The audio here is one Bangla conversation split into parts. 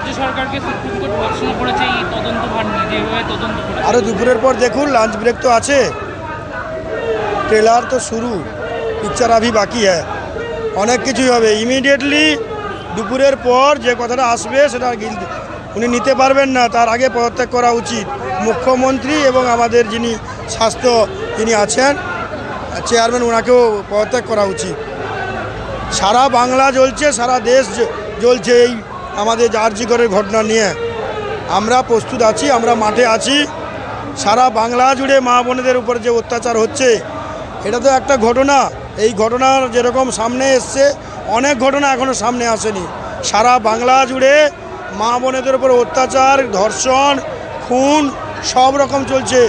রাজ্য সরকারকে সুপ্রিম কোর্ট করেছে, এই তদন্ত ভার নিয়ে যেভাবে তদন্ত দুপুরের পর দেখুন লাঞ্চ ব্রেক তো আছে। ট্রেলার তো শুরু পিকচার আভি বাকি হ্যাঁ। অনেক কিছুই হবে। ইমিডিয়েটলি দুপুরের পর যে কথাটা আসবে, সেটা উনি নিতে পারবেন না, তার আগে পদত্যাগ করা উচিত। মুখ্যমন্ত্রী এবং আমাদের যিনি স্বাস্থ্য, যিনি আছেন চেয়ারম্যান ওনাকেও পদত্যাগ করা উচিত। সারা বাংলা জ্বলছে, সারা দেশ জ্বলছে এই আমাদের জার্জিকরের ঘটনা নিয়ে আমরা প্রস্তুত আছি, আমরা মাঠে আছি। সারা বাংলা জুড়ে মা বোনেদের উপর যে অত্যাচার হচ্ছে, এটা তো একটা ঘটনা। এই ঘটনার যেরকম সামনে এসছে, অনেক ঘটনা এখনও সামনে আসেনি। সারা বাংলা জুড়ে মা বোনেদের উপর অত্যাচার, ধর্ষণ, খুন, সব রকম চলছে।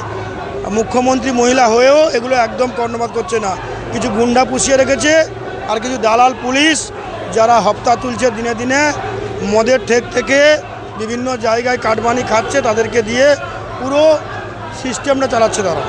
মুখ্যমন্ত্রী মহিলা হয়েও এগুলো একদম কর্ণপাত করছে না। কিছু গুন্ডা পুষিয়ে রেখেছে, আর কিছু দালাল পুলিশ যারা হপ্তা তুলছে দিনে দিনে মদের ঠেক থেকে বিভিন্ন জায়গায় কাটবানি খাচ্ছে তাদেরকে দিয়ে পুরো সিস্টেমটা চালাচ্ছে তারা।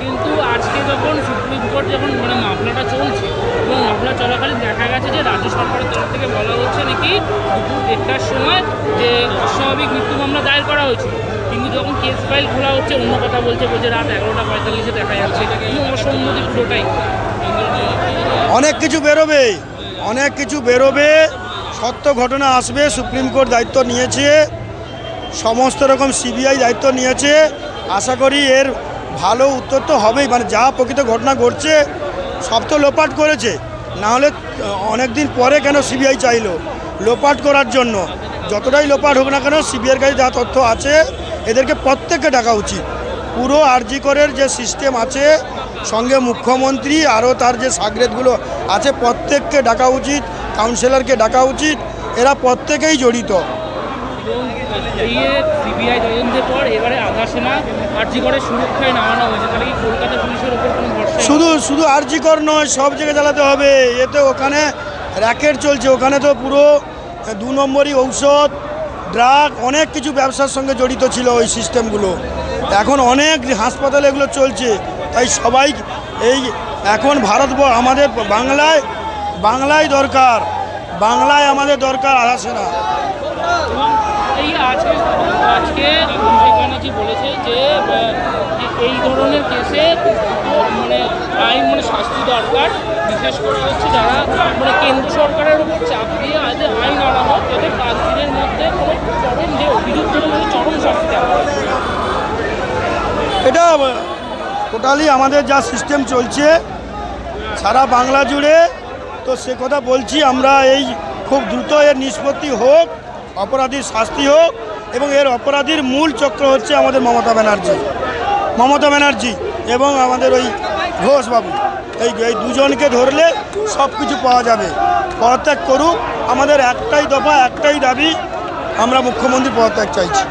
কিন্তু আজকে যখন সুপ্রিম কোর্ট যখন মানে মামলাটা চলছে এবং মামলা চলাকালীন দেখা গেছে যে রাজ্য সরকারের তরফ থেকে বলা হচ্ছে নাকি দুপুর দেড়টার সময় যে অস্বাভাবিক মৃত্যু মামলা দায়ের করা হয়েছিল। কিন্তু যখন কেস ফাইল খোলা হচ্ছে অন্য কথা বলছে বলছে রাত এগারোটা পঁয়তাল্লিশে দেখা যাচ্ছে। কিন্তু অসম্মতি পুরোটাই। অনেক কিছু বেরোবে অনেক কিছু বেরোবে। সত্য ঘটনা আসবে, সুপ্রিম কোর্ট দায়িত্ব নিয়েছে, সমস্ত রকম সিবিআই দায়িত্ব নিয়েছে। আশা করি এর ভালো উত্তর তো হবেই মানে যা প্রকৃত ঘটনা ঘটছে, সব তো লোপাট করেছে। না হলে অনেক দিন পরে কেন সিবিআই চাইলো? লোপাট করার জন্য। যতটাই লোপাট হোক না কেন, সিবিআইয়ের কাছে যা তথ্য আছে, এদেরকে প্রত্যেককে ডাকা উচিত। পুরো আরজি করের যে সিস্টেম আছে, সঙ্গে মুখ্যমন্ত্রী, আরও তার যে সাগরেদগুলো আছে, প্রত্যেককে ডাকা উচিত। কাউন্সিলরকে ডাকা উচিত এরা প্রত্যেকেই জড়িত। সিবিআই তদন্তের পর এবারে আধা সেনা আর্জি সুরক্ষায় নামানো হয়েছে। তাহলে কি কলকাতা পুলিশের ওপর কোনো ভরসা শুধু শুধু আরজিকর নয় সব জায়গায় চালাতে হবে। এতে ওখানে র্যাকেট চলছে ওখানে তো পুরো দু নম্বরই ঔষধ ড্রাগ অনেক কিছু ব্যবসার সঙ্গে জড়িত ছিল ওই সিস্টেমগুলো। এখন অনেক হাসপাতালে এগুলো চলছে। তাই সবাই এই এখন ভারত আমাদের বাংলায় বাংলায় দরকার বাংলায় আমাদের দরকার আসে না। এই আজকে আজকে অভিষেক ব্যানার্জি বলেছে যে এই ধরনের কেসে মানে আইন মানে শাস্তি দরকার। বিশেষ করে হচ্ছে যারা মানে কেন্দ্র সরকারের উপর চাপ দিয়ে আজ আইন আনা হোক যাতে পাঁচ দিনের মধ্যে কোনো চরম যে অভিযুক্তদের মধ্যে চরম শাস্তি দেওয়া এটা টোটালি আমাদের যা সিস্টেম চলছে সারা বাংলা জুড়ে তো সে কথা বলছি, আমরা এই খুব দ্রুত এর নিষ্পত্তি হোক, অপরাধীর শাস্তি হোক, এবং এর অপরাধীর মূল চক্র হচ্ছে আমাদের মমতা ব্যানার্জি। মমতা ব্যানার্জি এবং আমাদের ওই ঘোষবাবু। এই এই দুজনকে ধরলে সব কিছু পাওয়া যাবে। পদত্যাগ করুক, আমাদের একটাই দফা, একটাই দাবি, আমরা মুখ্যমন্ত্রী পদত্যাগ চাইছি।